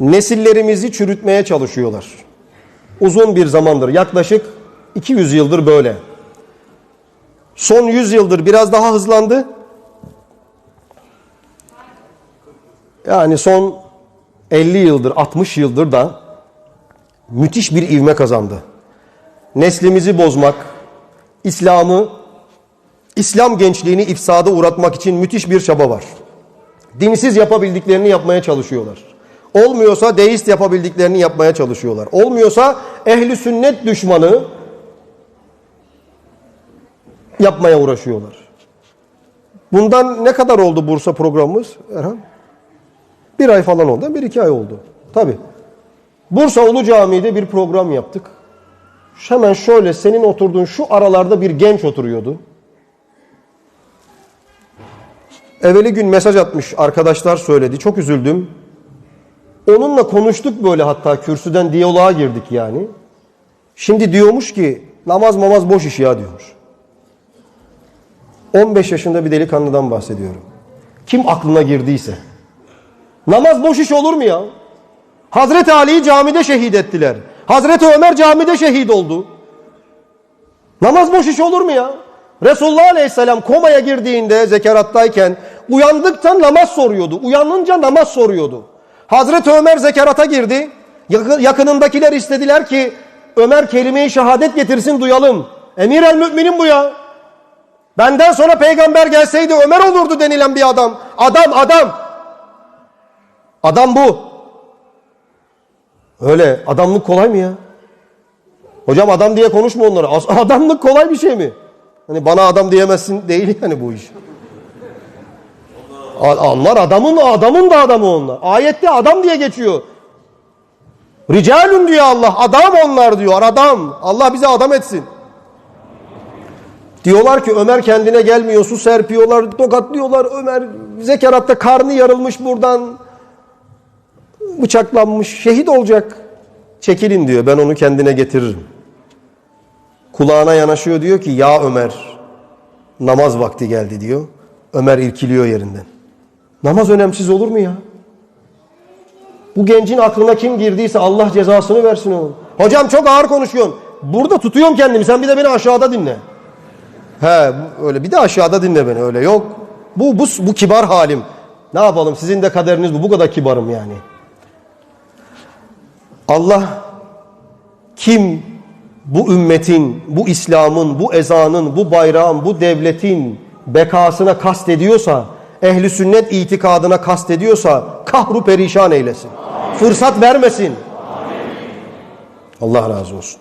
Nesillerimizi çürütmeye çalışıyorlar. Uzun bir zamandır, yaklaşık 200 yıldır böyle. Son 100 yıldır biraz daha hızlandı. Yani son 50 yıldır, 60 yıldır da müthiş bir ivme kazandı. Neslimizi bozmak, İslam'ı, İslam gençliğini ifsada uğratmak için müthiş bir çaba var. Dinsiz yapabildiklerini yapmaya çalışıyorlar. Olmuyorsa deist yapabildiklerini yapmaya çalışıyorlar. Olmuyorsa ehli sünnet düşmanı yapmaya uğraşıyorlar. Bundan ne kadar oldu Bursa programımız Erhan? Bir ay falan oldu. Bir iki ay oldu. Tabi. Bursa Ulu Camii'de bir program yaptık. Hemen şöyle senin oturduğun şu aralarda bir genç oturuyordu. Evveli gün mesaj atmış arkadaşlar söyledi. Çok üzüldüm. Onunla konuştuk böyle hatta kürsüden diyaloğa girdik yani. Şimdi diyormuş ki namaz mamaz boş iş ya diyor. 15 yaşında bir delikanlıdan bahsediyorum. Kim aklına girdiyse. Namaz boş iş olur mu ya? Hazreti Ali'yi camide şehit ettiler. Hazreti Ömer camide şehit oldu. Namaz boş iş olur mu ya? Resulullah Aleyhisselam komaya girdiğinde zekerattayken uyandıktan namaz soruyordu. Uyanınca namaz soruyordu. Hazreti Ömer zekerata girdi. Yakınındakiler istediler ki Ömer kelime-i şehadet getirsin duyalım. Emir el müminin bu ya. Benden sonra peygamber gelseydi Ömer olurdu denilen bir adam. Adam adam. Adam bu. Öyle adamlık kolay mı ya? Hocam adam diye konuşma onlara. Adamlık kolay bir şey mi? Hani bana adam diyemezsin değil yani bu iş. Onlar adamın adamın da adamı onlar. Ayette adam diye geçiyor. Ricalun diyor Allah. Adam onlar diyor. Adam. Allah bize adam etsin. Diyorlar ki Ömer kendine gelmiyor. Su serpiyorlar. Tokatlıyorlar. Ömer zekeratta karnı yarılmış buradan. Bıçaklanmış. Şehit olacak. Çekilin diyor. Ben onu kendine getiririm. Kulağına yanaşıyor diyor ki ya Ömer namaz vakti geldi diyor. Ömer irkiliyor yerinden. Namaz önemsiz olur mu ya? Bu gencin aklına kim girdiyse Allah cezasını versin onun. Hocam çok ağır konuşuyorsun. Burada tutuyorum kendimi. Sen bir de beni aşağıda dinle. He öyle bir de aşağıda dinle beni öyle yok. Bu bu bu kibar halim. Ne yapalım sizin de kaderiniz bu. Bu kadar kibarım yani. Allah kim bu ümmetin, bu İslam'ın, bu ezanın, bu bayrağın, bu devletin bekasına kast ediyorsa, ehli sünnet itikadına kast ediyorsa kahru perişan eylesin. Fırsat vermesin. Allah razı olsun.